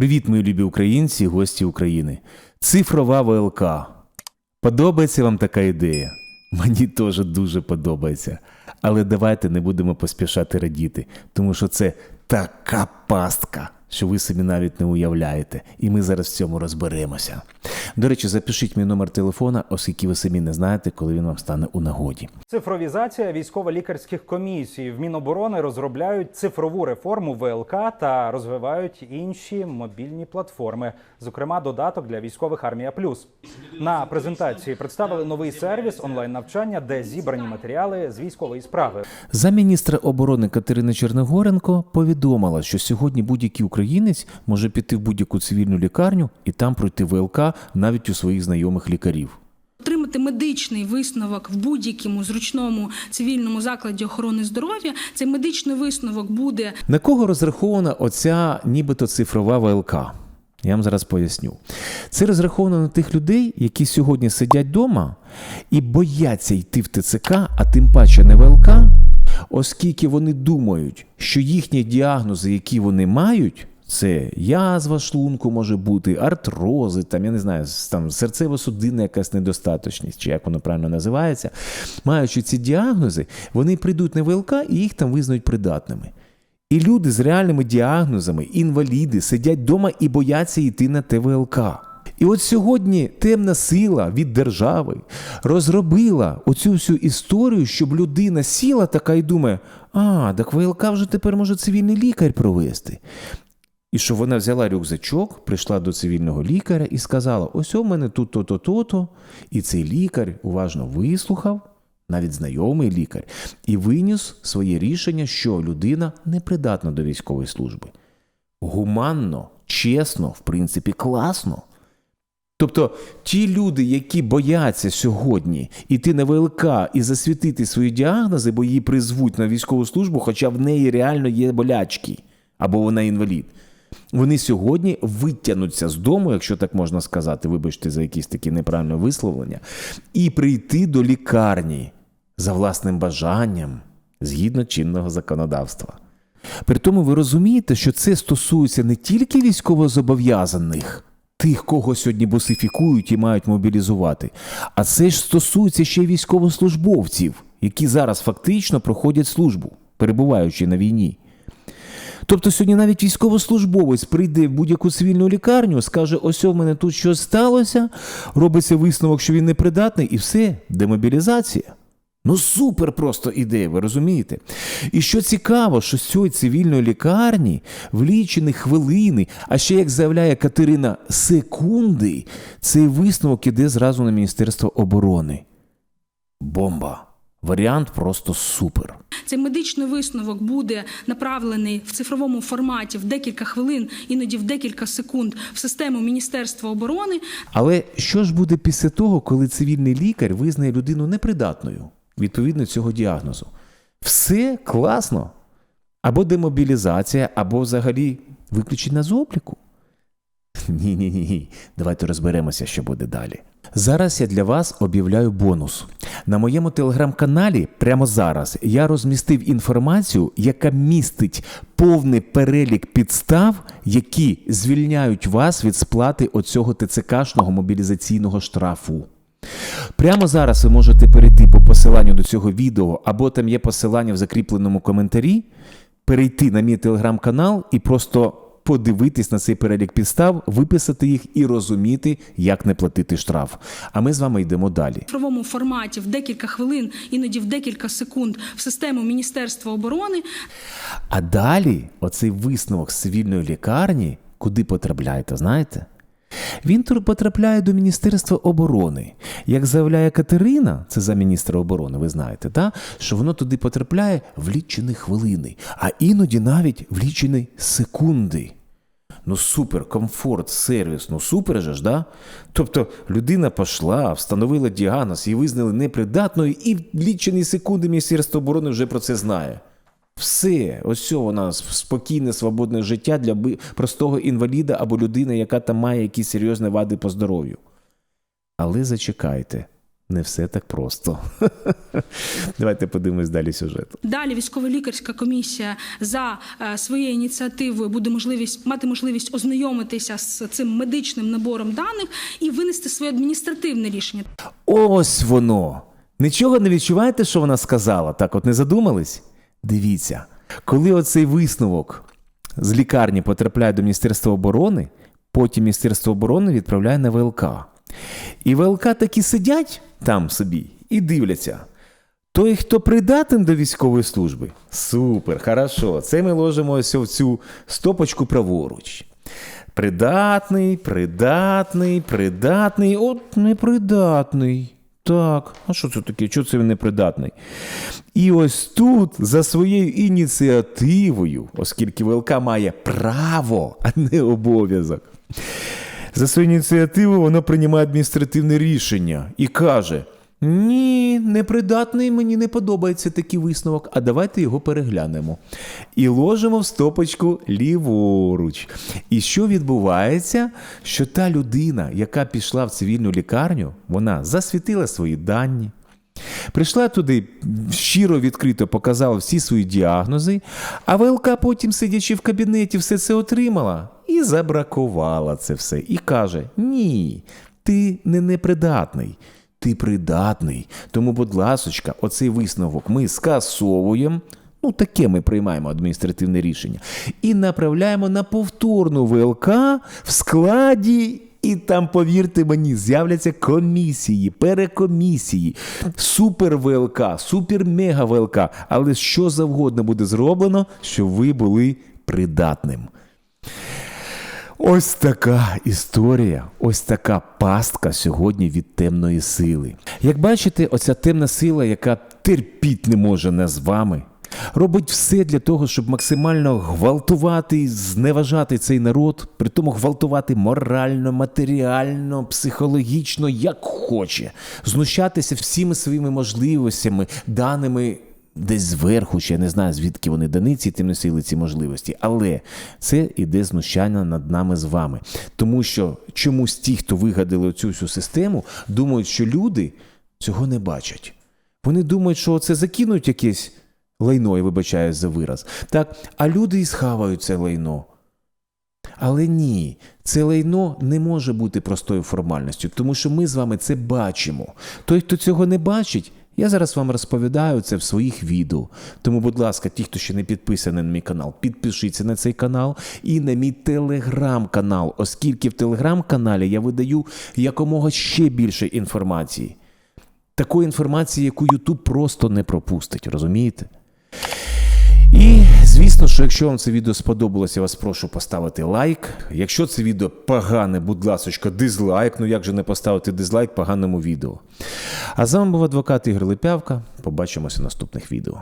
Привіт, мої любі українці і гості України. Цифрова ВЛК. Подобається вам така ідея? Мені теж дуже подобається. Але давайте не будемо поспішати радіти, тому що це така пастка, що ви собі навіть не уявляєте. І ми зараз в цьому розберемося. До речі, запишіть мій номер телефона, оскільки ви самі не знаєте, коли він вам стане у нагоді. Цифровізація військово-лікарських комісій в Міноборони розробляють цифрову реформу ВЛК та розвивають інші мобільні платформи, зокрема додаток для військових Армія Плюс. На презентації представили новий сервіс онлайн навчання, де зібрані матеріали з військової справи. Замміністра оборони Катерина Черногоренко повідомила, що сьогодні будь-який українець може піти в будь-яку цивільну лікарню і там пройти ВЛК навіть у своїх знайомих лікарів. Отримати медичний висновок в будь-якому зручному цивільному закладі охорони здоров'я. Цей медичний висновок буде На кого розрахована оця нібито цифрова ВЛК? Я вам зараз поясню. Це розраховано на тих людей, які сьогодні сидять вдома і бояться йти в ТЦК, а тим паче не ВЛК, оскільки вони думають, що їхні діагнози, які вони мають, це язва шлунку може бути, артрози, там, я не знаю, там серцево-судинна якась недостаточність, чи як воно правильно називається. Маючи ці діагнози, вони прийдуть на ВЛК і їх там визнають придатними. І люди з реальними діагнозами, інваліди, сидять вдома і бояться йти на ТВЛК. І от сьогодні темна сила від держави розробила оцю всю історію, щоб людина сіла така і думає: а, так ВЛК вже тепер може цивільний лікар провести. І що вона взяла рюкзачок, прийшла до цивільного лікаря і сказала: ось у мене тут то-то, то-то. І цей лікар уважно вислухав, навіть знайомий лікар, і виніс своє рішення, що людина непридатна до військової служби. Гуманно, чесно, в принципі, класно. Тобто ті люди, які бояться сьогодні іти на ВЛК і засвітити свої діагнози, бо її призвуть на військову службу, хоча в неї реально є болячки, або вона інвалід. Вони сьогодні витягнуться з дому, якщо так можна сказати, вибачте за якісь такі неправильне висловлення, і прийти до лікарні за власним бажанням згідно чинного законодавства. При тому ви розумієте, що це стосується не тільки військовозобов'язаних, тих, кого сьогодні босифікують і мають мобілізувати, а це ж стосується ще й військовослужбовців, які зараз фактично проходять службу, перебуваючи на війні. Тобто сьогодні навіть військовослужбовець прийде в будь-яку цивільну лікарню, скаже: ось у мене тут щось сталося, робиться висновок, що він непридатний, і все, демобілізація. Ну, супер просто ідея, ви розумієте? І що цікаво, що з цієї цивільної лікарні в лічені хвилини, а ще як заявляє Катерина, секунди, цей висновок іде зразу на Міністерство оборони. Бомба. Варіант просто супер. цей медичний висновок буде направлений в цифровому форматі в декілька хвилин, іноді в декілька секунд в систему Міністерства оборони. Але що ж буде після того, коли цивільний лікар визнає людину непридатною відповідно цього діагнозу? Все класно. Або демобілізація, або взагалі виключення з обліку. Ні, ні, ні. Давайте розберемося, що буде далі. Зараз я для вас об'являю бонус. На моєму телеграм-каналі прямо зараз я розмістив інформацію, яка містить повний перелік підстав, які звільняють вас від сплати оцього ТЦКшного мобілізаційного штрафу. Прямо зараз ви можете перейти по посиланню до цього відео, або там є посилання в закріпленому коментарі, перейти на мій телеграм-канал і просто подивитись на цей перелік підстав, виписати їх і розуміти, як не платити штраф. А ми з вами йдемо далі. в цифровому форматі в декілька хвилин, іноді в декілька секунд в систему Міністерства оборони. А далі, оцей висновок з цивільної лікарні, куди потрапляєте, знаєте? Він потрапляє до Міністерства оборони. Як заявляє Катерина, це за міністра оборони, ви знаєте, та? що воно туди потрапляє в лічені хвилини, а іноді навіть в лічені секунди. Ну супер, комфорт, сервіс, ну супер же ж, да? Тобто людина пішла, встановила діагноз, її визнали непридатною, і в лічені секунди Міністерство оборони вже про це знає. Все, ось у нас спокійне, свободне життя для простого інваліда або людини, яка там має якісь серйозні вади по здоров'ю. Але зачекайте, не все так просто. Давайте подивимось далі сюжету. Далі військово-лікарська комісія за е, своєю ініціативою буде можливість мати можливість ознайомитися з цим медичним набором даних і винести своє адміністративне рішення. Ось воно. Нічого не відчуваєте, що вона сказала? Так от не задумались? Дивіться, коли оцей висновок з лікарні потрапляє до Міністерства оборони, потім Міністерство оборони відправляє на ВЛК. І ВЛК такі сидять там собі і дивляться. Той, хто придатен до військової служби, супер, хорошо. Це ми ложимо в цю стопочку праворуч. Придатний, придатний, придатний, от непридатний. Так, а що це таке? Чого це він непридатний? І ось тут, за своєю ініціативою, оскільки ВЛК має право, а не обов'язок, за свою ініціативу воно приймає адміністративне рішення і каже: Ні, непридатний, мені не подобається такий висновок, а давайте його переглянемо. І ложимо в стопочку ліворуч. І що відбувається? Що та людина, яка пішла в цивільну лікарню, вона засвітила свої дані. Прийшла туди щиро відкрито показала всі свої діагнози, а ВЛК потім, сидячи в кабінеті, все це отримала і забракувала це все. І каже: Ні, ти не непридатний, ти придатний. Тому, будь ласочка, оцей висновок ми скасовуємо. Ну, таке ми приймаємо адміністративне рішення. І направляємо на повторну ВЛК в складі. І там, повірте мені, з'являться комісії, перекомісії, супер ВЛК, супер мега ВЛК. Але що завгодно буде зроблено, щоб ви були придатним. Ось така історія, ось така пастка сьогодні від темної сили. Як бачите, оця темна сила, яка терпіть не може не з вами, робить все для того, щоб максимально гвалтувати і зневажати цей народ, при тому гвалтувати морально, матеріально, психологічно, як хоче, знущатися всіми своїми можливостями, даними десь зверху, ще я не знаю, звідки вони дані ці темні сили, ці можливості. Але це іде знущання над нами з вами. Тому що чомусь ті, хто вигадали цю всю систему, думають, що люди цього не бачать. Вони думають, що це закинуть якесь лайно, я вибачаюсь за вираз. Так, а люди і схавають це лайно. Але ні, це лайно не може бути простою формальністю, тому що ми з вами це бачимо. Той, хто цього не бачить, я зараз вам розповідаю це в своїх відео. Тому, будь ласка, ті, хто ще не підписаний на мій канал, підпишіться на цей канал і на мій телеграм-канал, оскільки в телеграм-каналі я видаю якомога ще більше інформації. Такої інформації, яку YouTube просто не пропустить, розумієте? І звісно, що якщо вам це відео сподобалося, я вас прошу поставити лайк. Якщо це відео погане, будь ласка, дизлайк. Ну як же не поставити дизлайк поганому відео? А з вами був адвокат Ігор Липявка. Побачимося в наступних відео.